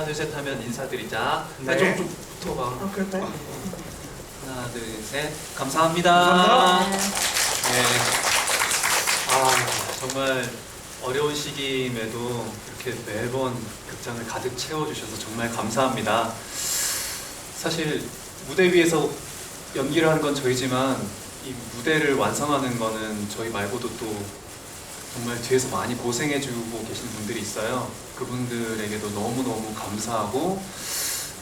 하나 둘 셋 하면 인사드리자. 네. 네. 좀, 좀 붙어봐. 아, 그럴까요? 하나 둘 셋. 감사합니다. 감사합니다. 네. 아 정말 어려운 시기임에도 이렇게 매번 극장을 가득 채워주셔서 정말 감사합니다. 사실 무대 위에서 연기를 하는 건 저희지만 이 무대를 완성하는 거는 저희 말고도 또 정말 뒤에서 많이 고생해주고 계신 분들이 있어요. 그분들에게도 너무너무 감사하고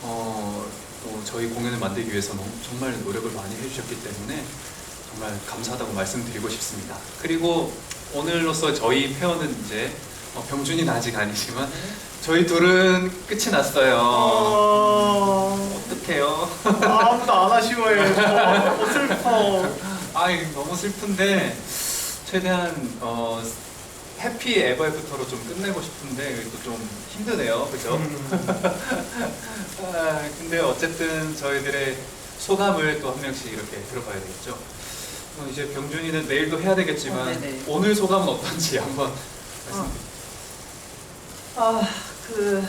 어, 또 저희 공연을 만들기 위해서 너무 정말 노력을 많이 해주셨기 때문에 정말 감사하다고 말씀드리고 싶습니다. 그리고 오늘로서 저희 페어는 이제 어, 병준이는 아직 아니지만 저희 둘은 끝이 났어요. 어... 어떡해요? 아무도 안 아쉬워해. 어, 슬퍼. 아이 너무 슬픈데 최대한 어, 해피 에버 애프터로 좀 끝내고 싶은데 또 좀 힘드네요, 그죠? 아, 근데 어쨌든 저희들의 소감을 또 한 명씩 이렇게 들어봐야 되겠죠. 어, 이제 병준이는 내일도 해야 되겠지만 어, 네네. 오늘 소감은 어떤지 한번 말씀. 어. 아, 그.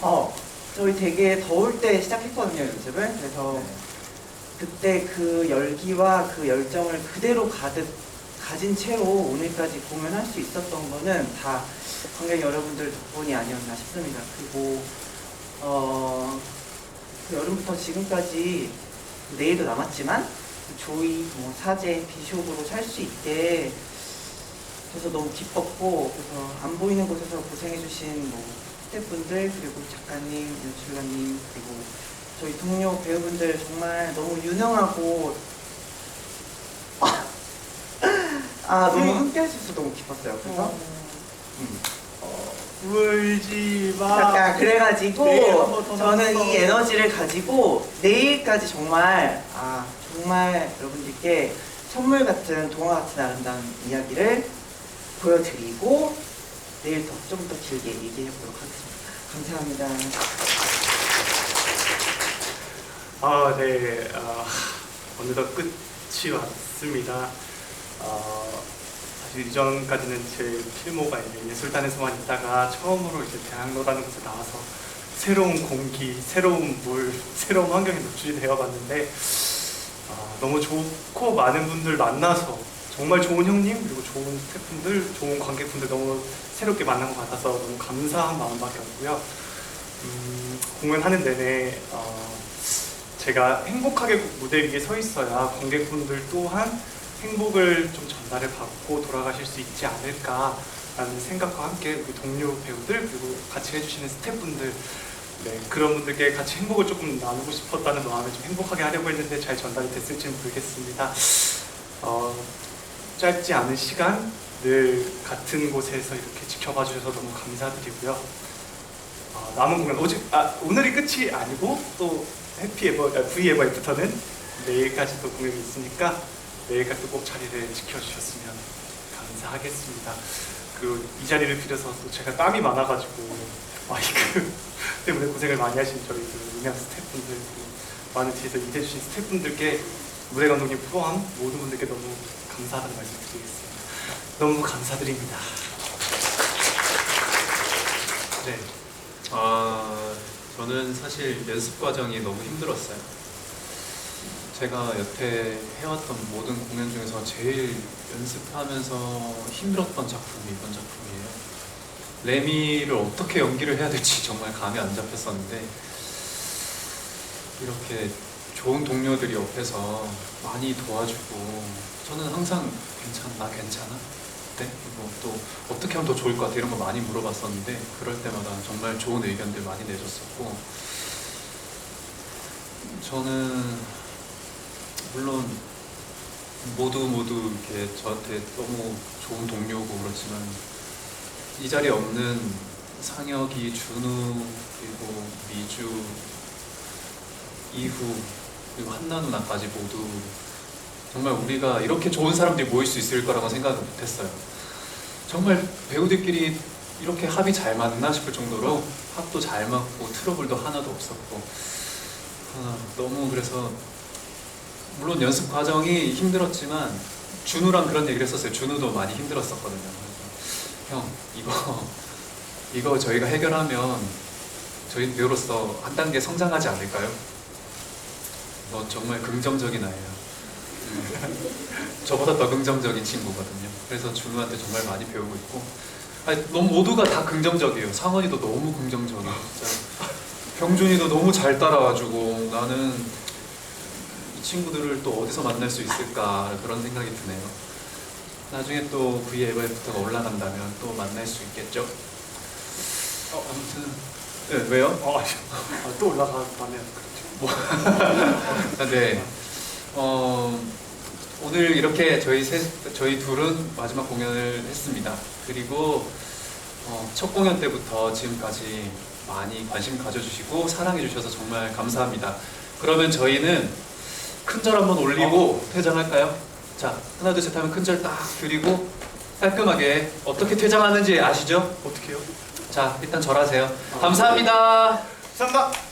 어, 저희 되게 더울 때 시작했거든요, 연습을. 그래서 그때 그 열기와 그 열정을 그대로 가득 가진 채로 오늘까지 공연할 수 있었던 거는 다 관객 여러분들 덕분이 아니었나 싶습니다. 그리고, 어, 그 여름부터 지금까지 내일도 남았지만 조이, 뭐 사제, 비숍으로 살 수 있게 그래서 너무 기뻤고 그래서 안 보이는 곳에서 고생해주신 뭐 스태프분들 그리고 작가님, 연출가님 그리고 저희 동료 배우분들 정말 너무 유능하고 아 너무 함께 할 수 있어서 너무 기뻤어요. 그래서 음. 울지 마. 약간 그래가지고 한번 더 저는. 이 에너지를 가지고 내일까지 정말 아 정말 여러분들께 선물 같은 동화 같은 아름다운 이야기를 보여드리고 내일 더 좀 더 길게 얘기해 보도록 하겠습니다. 감사합니다. 아, 네. 아, 어느덧 끝이 왔습니다. 아, 사실 이전까지는 제 필모가 이제 예술단에서만 있다가 처음으로 이제 대학로라는 곳에 나와서 새로운 공기, 새로운 물, 새로운 환경에 노출이 되어봤는데 아, 너무 좋고 많은 분들 만나서 정말 좋은 형님 그리고 좋은 스태프분들, 좋은 관객분들 너무 새롭게 만난 것 같아서 너무 감사한 마음밖에 없고요. 음, 공연하는 내내 어, 제가 행복하게 무대 위에 서 있어야 관객분들 또한 행복을 좀 전달을 받고 돌아가실 수 있지 않을까라는 생각과 함께 우리 동료 배우들 그리고 같이 해주시는 스태프분들 네, 그런 분들께 같이 행복을 조금 나누고 싶었다는 마음에 좀 행복하게 하려고 했는데 잘 전달이 됐을지는 모르겠습니다. 어, 짧지 않은 시간 늘 같은 곳에서 이렇게 지켜봐 주셔서 너무 감사드리고요. 어, 남은 공연 오직 아, 오늘이 끝이 아니고 또 해피 에버 아, V 에버 애프터는 내일까지 또 공연이 있으니까 내일까지 꼭 자리를 지켜주셨으면 감사하겠습니다. 그리고 이 자리를 빌어서 또 제가 땀이 많아가지고 마이크 때문에 고생을 많이 하신 저희 그 음향 스태프분들 많은 뒤에서 일해주신 스태프분들께 무대 감독님 포함 모든 분들께 너무 감사하다는 말씀 드리겠습니다. 너무 감사드립니다. 네. 아, 저는 사실 연습 과정이 너무 힘들었어요. 제가 여태 해왔던 모든 공연 중에서 제일 연습하면서 힘들었던 작품이 이번 작품이에요. 레미를 어떻게 연기를 해야 될지 정말 감이 안 잡혔었는데 이렇게 좋은 동료들이 옆에서 많이 도와주고 저는 항상 괜찮아, 나 괜찮아? 네? 그리고 또 어떻게 하면 더 좋을 것 같아 이런 거 많이 물어봤었는데 그럴 때마다 정말 좋은 의견들 많이 내줬었고 저는 물론 모두 모두 이렇게 저한테 너무 좋은 동료고 그렇지만 이 자리에 없는 상혁이, 준우 그리고 미주, 이후 그리고 한나 누나까지 모두 정말 우리가 이렇게 좋은 사람들이 모일 수 있을 거라고 생각은 못했어요. 정말 배우들끼리 이렇게 합이 잘 맞나 싶을 정도로 합도 잘 맞고 트러블도 하나도 없었고 아, 너무 그래서 물론 연습 과정이 힘들었지만 준우랑 그런 얘기를 했었어요. 준우도 많이 힘들었었거든요. 형 이거 이거 저희가 해결하면 저희 배우로서 한 단계 성장하지 않을까요? 넌 정말 긍정적인 아이야. 음, 저보다 더 긍정적인 친구거든요. 그래서 준우한테 정말 많이 배우고 있고, 아니, 너무 모두가 다 긍정적이에요. 상원이도 너무 긍정적이에요. 진짜. 병준이도 너무 잘 따라와주고 나는 이 친구들을 또 어디서 만날 수 있을까 그런 생각이 드네요. 나중에 또 VFF가 올라간다면 또 만날 수 있겠죠. 어, 아무튼 네, 왜요? 어, 아, 또 올라가면 그렇죠. 아, 네. 어, 오늘 이렇게 저희 세, 저희 둘은 마지막 공연을 했습니다. 그리고 어, 첫 공연 때부터 지금까지 많이 관심 가져주시고 사랑해주셔서 정말 감사합니다. 그러면 저희는 큰 절 한번 올리고 퇴장할까요? 자, 하나 둘 셋 하면 큰 절딱 드리고 깔끔하게 어떻게 퇴장하는지 아시죠? 어떻게 해요? 자, 일단 절하세요. 감사합니다. 감사합니다.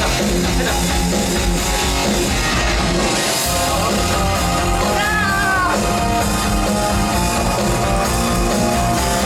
だ。